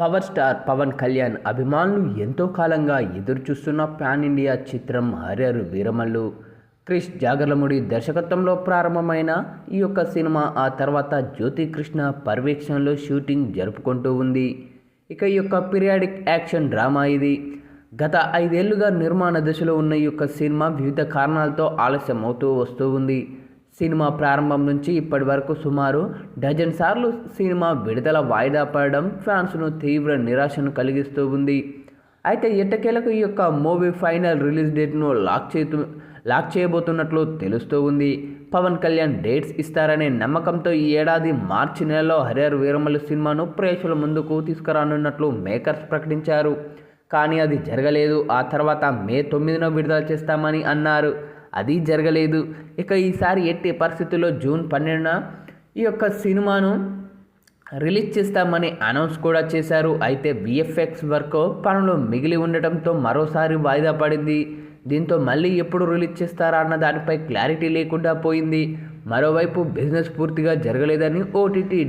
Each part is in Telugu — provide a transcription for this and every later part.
పవర్ స్టార్ పవన్ కళ్యాణ్ అభిమానులు ఎంతో కాలంగా ఎదురుచూస్తున్న ప్యాన్ ఇండియా చిత్రం హర్యర్ వీరమల్లు. క్రిష్ జాగర్లముడి దర్శకత్వంలో ప్రారంభమైన ఈ యొక్క సినిమా ఆ తర్వాత జ్యోతి కృష్ణ పర్యవేక్షణలో షూటింగ్ జరుపుకుంటూ ఉంది. ఇక ఈ యొక్క పీరియాడిక్ యాక్షన్ డ్రామా ఇది. గత ఐదేళ్ళుగా నిర్మాణ దశలో ఉన్న ఈ యొక్క సినిమా వివిధ కారణాలతో ఆలస్యం అవుతూ వస్తూ ఉంది. సినిమా ప్రారంభం నుంచి ఇప్పటి వరకు సుమారు డజన్ సార్లు సినిమా విడుదల వాయిదా పడడం ఫ్యాన్స్ను తీవ్ర నిరాశను కలిగిస్తూ ఉంది. అయితే ఎట్టకేలకు ఈ యొక్క మూవీ ఫైనల్ రిలీజ్ డేట్ను లాక్ చేతు లాక్ చేయబోతున్నట్లు తెలుస్తూ ఉంది. పవన్ కళ్యాణ్ డేట్స్ ఇస్తారనే నమ్మకంతో ఈ ఏడాది మార్చి నెలలో హరిహర్ వీరమల్లు సినిమాను ప్రేక్షకుల ముందుకు తీసుకురానున్నట్లు మేకర్స్ ప్రకటించారు. కానీ అది జరగలేదు. ఆ తర్వాత మే తొమ్మిదిన విడుదల చేస్తామని అన్నారు. అది జరగలేదు. ఇక ఈసారి ఎట్టి పరిస్థితుల్లో జూన్ పన్నెండున ఈ యొక్క సినిమాను రిలీజ్ చేస్తామని అనౌన్స్ కూడా చేశారు. అయితే విఎఫ్ఎక్స్ వర్క్ పనులు మిగిలి ఉండటంతో మరోసారి వాయిదా పడింది. దీంతో మళ్ళీ ఎప్పుడు రిలీజ్ చేస్తారా అన్న దానిపై క్లారిటీ లేకుండా పోయింది. మరోవైపు బిజినెస్ పూర్తిగా జరగలేదని ఓటీటీ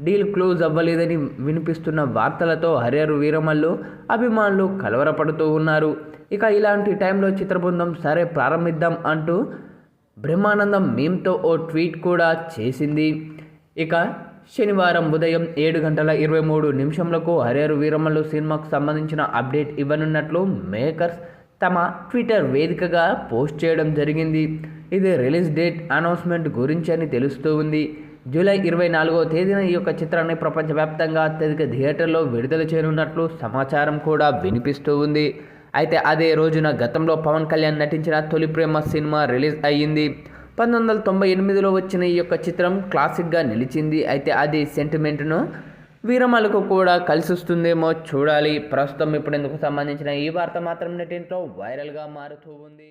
డీల్ క్లోజ్ అవ్వలేదని వినిపిస్తున్న వార్తలతో హరిహర్ వీరమల్లు అభిమానులు కలవరపడుతూ ఉన్నారు. ఇక ఇలాంటి టైంలో చిత్రబృందం సరే ప్రారంభిద్దాం అంటూ బ్రహ్మానందం మేమ్తో ఓ ట్వీట్ కూడా చేసింది. ఇక శనివారం ఉదయం ఏడు గంటల ఇరవై మూడు నిమిషంలకు హరిహర్ వీరమల్లు సినిమాకు సంబంధించిన అప్డేట్ ఇవ్వనున్నట్లు మేకర్స్ తమ ట్విట్టర్ వేదికగా పోస్ట్ చేయడం జరిగింది. ఇది రిలీజ్ డేట్ అనౌన్స్మెంట్ గురించి అని తెలుస్తూ ఉంది. జూలై ఇరవై నాలుగో తేదీన ఈ యొక్క చిత్రాన్ని ప్రపంచవ్యాప్తంగా అత్యధిక థియేటర్లో విడుదల చేయనున్నట్లు సమాచారం కూడా వినిపిస్తూ ఉంది. అయితే అదే రోజున గతంలో పవన్ కళ్యాణ్ నటించిన తొలి ప్రేమ సినిమా రిలీజ్ అయ్యింది. పంతొమ్మిది వందల తొంభై ఎనిమిదిలో వచ్చిన ఈ యొక్క చిత్రం క్లాసిక్గా నిలిచింది. అయితే అది సెంటిమెంట్ను వీరమలకు కూడా కలిసిస్తుందేమో చూడాలి. ప్రస్తుతం ఇప్పుడు ఇందుకు సంబంధించిన ఈ వార్త మాత్రం నెటింట్లో వైరల్గా మారుతూ ఉంది.